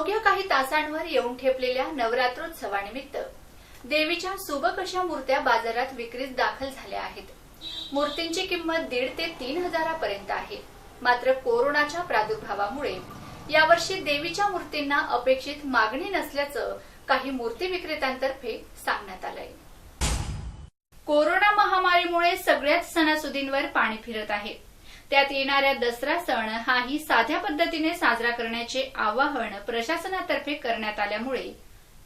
अवघ्या काही तासांवर येऊन ठेपलेल्या नवरात्रोत्सवानिमित्त देवीच्या सुबक अशा मूर्त्या बाजारात विक्रीस दाखल झाल्या आहेत. मूर्तींची किंमत दीड ते तीन हजारापर्यंत आहे. मात्र कोरोनाच्या प्रादुर्भावामुळे यावर्षी देवीच्या मूर्तींना अपेक्षित मागणी नसल्याचं काही मूर्ती विक्रेत्यांतर्फे सांगण्यात आलंय. कोरोना महामारीमुळे सगळ्याच सणासुदींवर पाणी फिरत आहे. त्यात येणाऱ्या दसरा सण हाही साध्या पद्धतीने साजरा करण्याचे आवाहन प्रशासनातर्फे करण्यात आल्यामुळे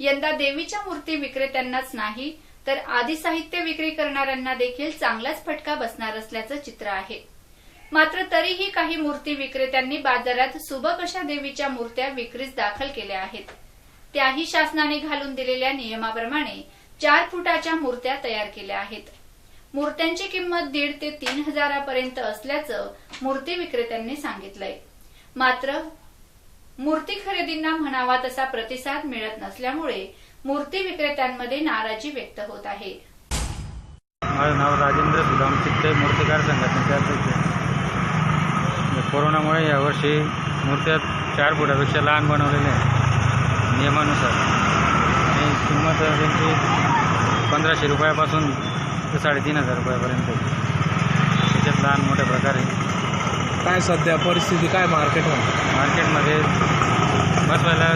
यंदा देवीच्या मूर्ती विक्रेत्यांनाच नाही तर आदी साहित्य विक्री करणाऱ्यांना देखील चांगलाच फटका बसणार असल्याचं चित्र आहे. मात्र तरीही काही मूर्ती विक्रेत्यांनी बाजारात सुबक अशा देवीच्या मूर्त्या विक्रीस दाखल केल्या आहेत त्याही शासनाने घालून दिलेल्या नियमाप्रमाणे चार फुटाच्या मूर्त्या तयार केल्या आहेत. मूर्त्यांची किंमत दीड ते तीन हजारापर्यंत असल्याचं मूर्ती विक्रेत्यांनी सांगितलंय. मात्र मूर्ती खरेदींना म्हणावा तसा प्रतिसाद मिळत नसल्यामुळे मूर्ती विक्रेत्यांमध्ये नाराजी व्यक्त होत आहे. माझं नाव राजेंद्र सुदाम चित्ते मूर्तिकार संघटनेचे अध्यक्ष म्हणजे कोरोनामुळे यावर्षी मूर्त्या चार फुटापेक्षा लहान बनवलेल्या आहेत नियमानुसार. आणि किंमत त्यांची पंधराशे रुपयापासून ते साडेतीन हजार रुपयापर्यंत. त्याच्यात लहान मोठ्या प्रकारे काय सध्या परिस्थिती काय मार्केटमध्ये मार्केटमध्ये बसवायला